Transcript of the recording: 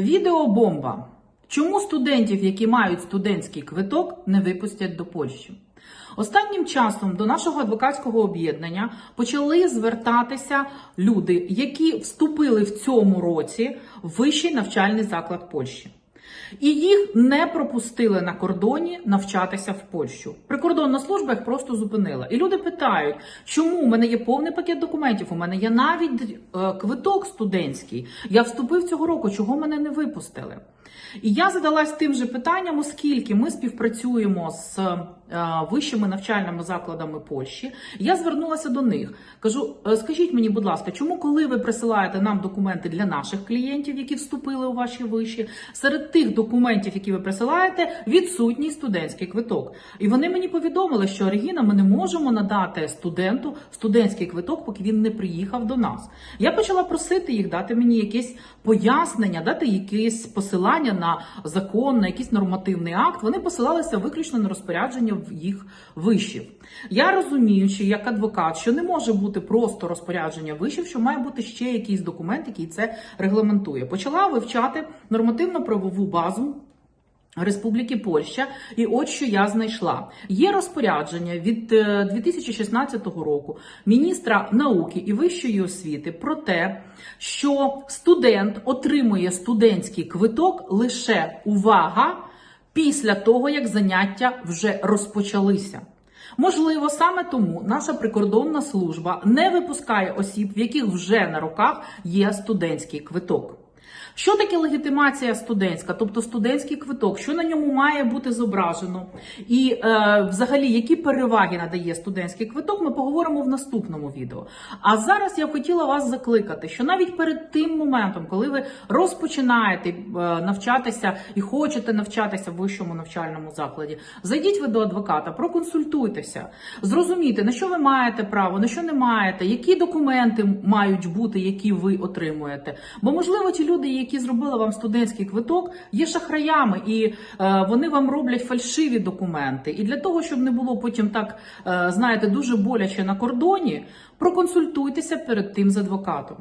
Відеобомба. Чому студентів, які мають студентський квиток, не випустять до Польщі? Останнім часом до нашого адвокатського об'єднання почали звертатися люди, які вступили в цьому році в вищий навчальний заклад Польщі. І їх не пропустили на кордоні навчатися в Польщу. Прикордонна служба їх просто зупинила. І люди питають, чому у мене є повний пакет документів, у мене є навіть е, квиток студентський. Я вступив цього року, чого мене не випустили? І я задалась тим же питанням, оскільки ми співпрацюємо з вищими навчальними закладами Польщі. Я звернулася до них. Кажу: «Е, скажіть мені, будь ласка, чому, коли ви присилаєте нам документи для наших клієнтів, які вступили у ваші виші, серед тих документів, які ви присилаєте, відсутній студентський квиток? І вони мені повідомили, що Регіна, ми не можемо надати студенту студентський квиток, поки він не приїхав до нас. Я почала просити їх дати мені якесь пояснення, дати якесь посилання на закон, на якийсь нормативний акт. Вони посилалися виключно на розпорядження їх вишів. Я розуміючи, як адвокат, що не може бути просто розпорядження вишів, що має бути ще якийсь документ, який це регламентує. Почала вивчати нормативно-правову базу. Республіки Польща, і от що я знайшла. Є розпорядження від е, 2016 року міністра науки і вищої освіти про те, що студент отримує студентський квиток лише увага після того, як заняття вже розпочалися. Можливо, саме тому наша прикордонна служба не випускає осіб, в яких вже на руках є студентський квиток. Що таке легітимація студентська, тобто студентський квиток, що на ньому має бути зображено, і е, взагалі які переваги надає студентський квиток, ми поговоримо в наступному відео. А зараз я хотіла вас закликати, що навіть перед тим моментом, коли ви розпочинаєте е, навчатися і хочете навчатися в вищому навчальному закладі, зайдіть ви до адвоката, проконсультуйтеся, зрозумійте, на що ви маєте право, на що не маєте, які документи мають бути, які ви отримуєте. Бо можливо, ті люди, які зробили вам студентський квиток, є шахраями, і е, вони вам роблять фальшиві документи. І для того, щоб не було потім так, е, знаєте, дуже боляче на кордоні, проконсультуйтеся перед тим з адвокатом.